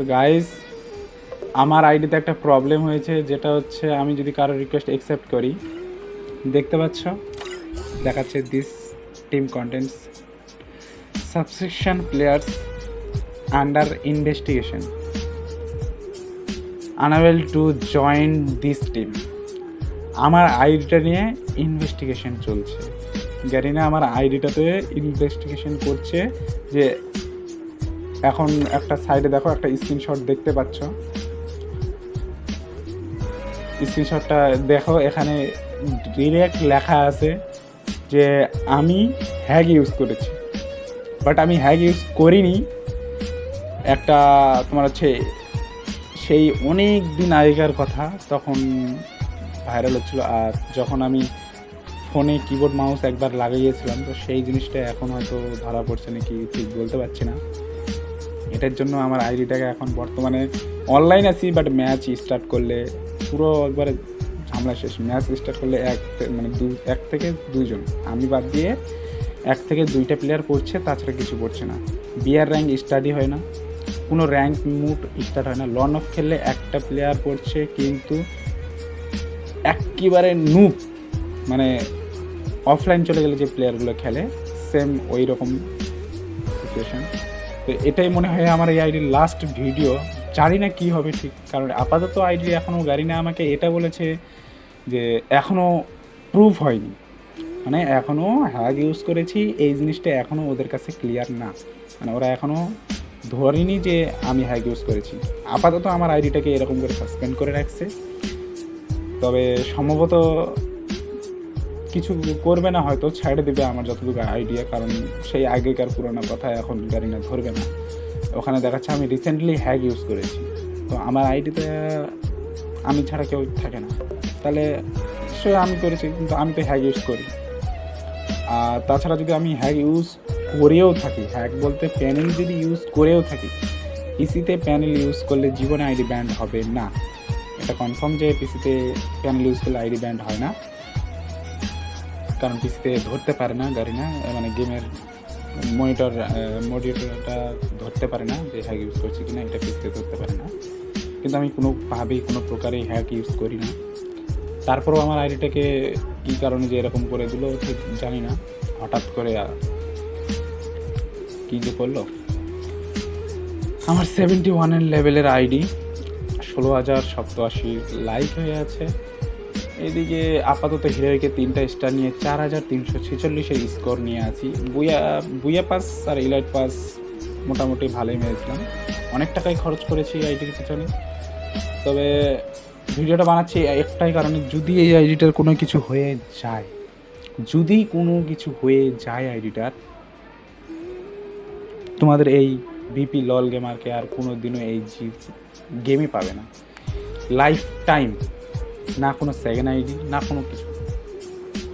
তো গাইস আমার আইডিতে একটা প্রবলেম হয়েছে, যেটা হচ্ছে আমি যদি কারও রিকোয়েস্ট অ্যাকসেপ্ট করি, দেখতে পাচ্ছ? দেখাচ্ছে this team contents subscription players under investigation unable to join this team আমার আইডিটা নিয়ে ইনভেস্টিগেশন চলছে। জানি না আমার আইডিটাতে ইনভেস্টিগেশন করছে যে এখন একটা সাইডে দেখো, একটা স্ক্রিনশট দেখতে পাচ্ছ। স্ক্রিনশটটা দেখো, এখানে ডিরেক্ট লেখা আছে যে, আমি হ্যাগ ইউজ করেছি। বাট আমি হ্যাগ ইউজ করিনি। একটা তোমার হচ্ছে, সেই অনেক দিন আগেকার কথা, তখন ভাইরাল হচ্ছিল। আর যখন আমি ফোনে কিবোর্ড মাউস একবার লাগিয়েছিলাম তো সেই জিনিসটা এখন হয়তো ধরা পড়ছে নাকি ঠিক বলতে পারছি না। এটার জন্য আমার আইডিটাকে এখন বর্তমানে অনলাইন আছি বাট ম্যাচ স্টার্ট করলে পুরো একবারে ঝামেলা শেষ। ম্যাচ স্টার্ট করলে এক মানে দু এক থেকে দুইজন। আমি বাদ দিয়ে এক থেকে দুইটা প্লেয়ার পড়ছে তাছাড়া কিছু পড়ছে না। বিয়ার র্যাঙ্ক স্টাডি হয় না। কোনো র্যাঙ্ক মুড স্টার্ট হয় না। লন অফ খেললে একটা প্লেয়ার পড়ছে কিন্তু একেবারে নুপ মানে অফলাইন চলে গেলে যে প্লেয়ারগুলো খেলে সেম ওই রকম সিচুয়েশন তো এটাই মনে হয় আমার এই আইডির লাস্ট ভিডিও জানি না কী হবে ঠিক, কারণ আপাতত আইডি এখনও গাড়ি না আমাকে এটা বলেছে যে এখনও প্রুফ হয়নি। মানে এখনও হ্যাগ ইউজ করেছি, এই জিনিসটা এখনও ওদের কাছে ক্লিয়ার না। মানে ওরা এখনও ধরেনি যে আমি হ্যাগ ইউজ করেছি। আপাতত আমার আইডিটাকে এরকম করে সাসপেন্ড করে রাখছে। তবে সম্ভবত কিছু করবে না, হয়তো ছেড়ে দেবে আমার যতটুকু আইডিয়া কারণ সেই আগেকার পুরোনো কথা এখন জানি না ধরবে না। ওখানে দেখাচ্ছে আমি রিসেন্টলি হ্যাগ ইউজ করেছি। তো আমার আইডিতে আমি ছাড়া কেউ থাকে না। তাহলে সে আমি করেছি, কিন্তু আমি তো হ্যাগ ইউজ করি। আর তাছাড়া যদি আমি হ্যাগ ইউজ করেও থাকি হ্যাক বলতে প্যানেল যদি ইউজ করেও থাকি পিসিতে প্যানেল ইউজ করলে জীবনে আইডি ব্যান্ড হবে না। এটা কনফার্ম যে পিসিতে প্যানেল ইউজ করলে আইডি ব্যান্ড হয় না। কারণ পিসিতে ধরতে পারে না গাড়ি না মানে গেমের মনিটর মনিটরটা ধরতে পারে না যে হ্যাক ইউজ করছি কিনা, এটা পিসিতে ধরতে পারে না। কিন্তু আমি কোনোভাবেই কোনো প্রকারেই হ্যাক ইউজ করি না। তারপরেও আমার আইডিটাকে কী কারণে যে এরকম করে দিল, ঠিক জানি না। হঠাৎ করে কী যে করল? আমার সেভেন্টি ওয়ানের লেভেলের আইডি, ষোলো হাজার সপ্তআশি লাইক হয়ে আছে। এদিকে আপাতত হিরোইকে তিনটা স্টার নিয়ে চার হাজার তিনশো ছেচল্লিশের স্কোর নিয়ে আছি। বুয়া বুয়া পাস আর ইলাইট পাস মোটামুটি ভালোই মেরেছিলাম। অনেক টাকাই খরচ করেছি আইডির পিছনে। তবে ভিডিওটা বানাচ্ছি একটাই কারণে, যদি এই আইডিটার কোনো কিছু হয়ে যায়, যদি কোনো কিছু হয়ে যায় আইডিটার তোমাদের এই বিপি লল গেমারকে আর কোনো দিনও এই জি গেমই পাবে না। লাইফ টাইম না কোনো সেকেন্ড আইডি না কোনো কিছু।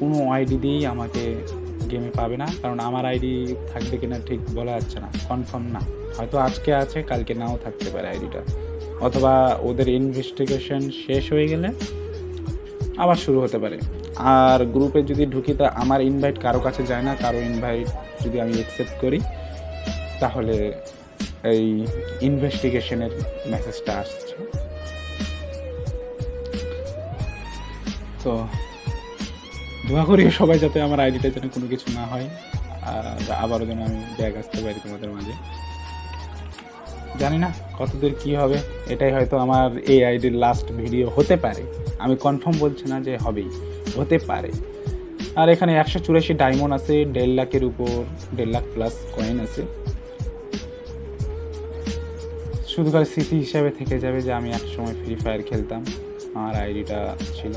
কোনো আইডি দিয়েই আমাকে গেমে পাবে না, কারণ আমার আইডি থাকবে কিনা ঠিক বলা যাচ্ছে না কনফার্ম না। হয়তো আজকে আছে, কালকে নাও থাকতে পারে আইডিটা অথবা ওদের ইনভেস্টিগেশন শেষ হয়ে গেলে আবার শুরু হতে পারে। আর গ্রুপে যদি ঢুকি তা আমার ইনভাইট কারও কাছে যায় না, কারও ইনভাইট যদি আমি অ্যাকসেপ্ট করি, তাহলে এই ইনভেস্টিগেশনের মেসেজটা আসছে। তো দোয়া করি সবাই যাতে আমার আইডিটা যেন কোনো কিছু না হয়, আর আবারও যেন আমি ব্যাগ আসতে পারি তোমাদের মাঝে। জানি না কতদূর কি হবে, এটাই হয়তো আমার এই আইডির লাস্ট ভিডিও হতে পারে। আমি কনফার্ম বলছি না যে হবেই, হতে পারে। আর এখানে একশো চুরাশি ডায়মন্ড আছে, দেড় লাখের উপর, দেড় লাখ প্লাস কয়েন আছে। শুধু করে স্মৃতি হিসাবে থেকে যাবে যে আমি এক সময় ফ্রি ফায়ার খেলতাম, আমার আইডিটা ছিল।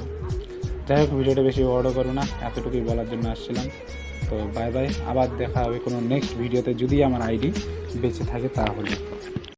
যাই হোক, ভিডিওটা বেশি বড় করো না, এতটুকুই বলার জন্য আসছিলাম। তো বাই বাই আবার দেখা হবে কোনো নেক্সট ভিডিওতে যদি আমার আইডি বেঁচে থাকে তাহলে।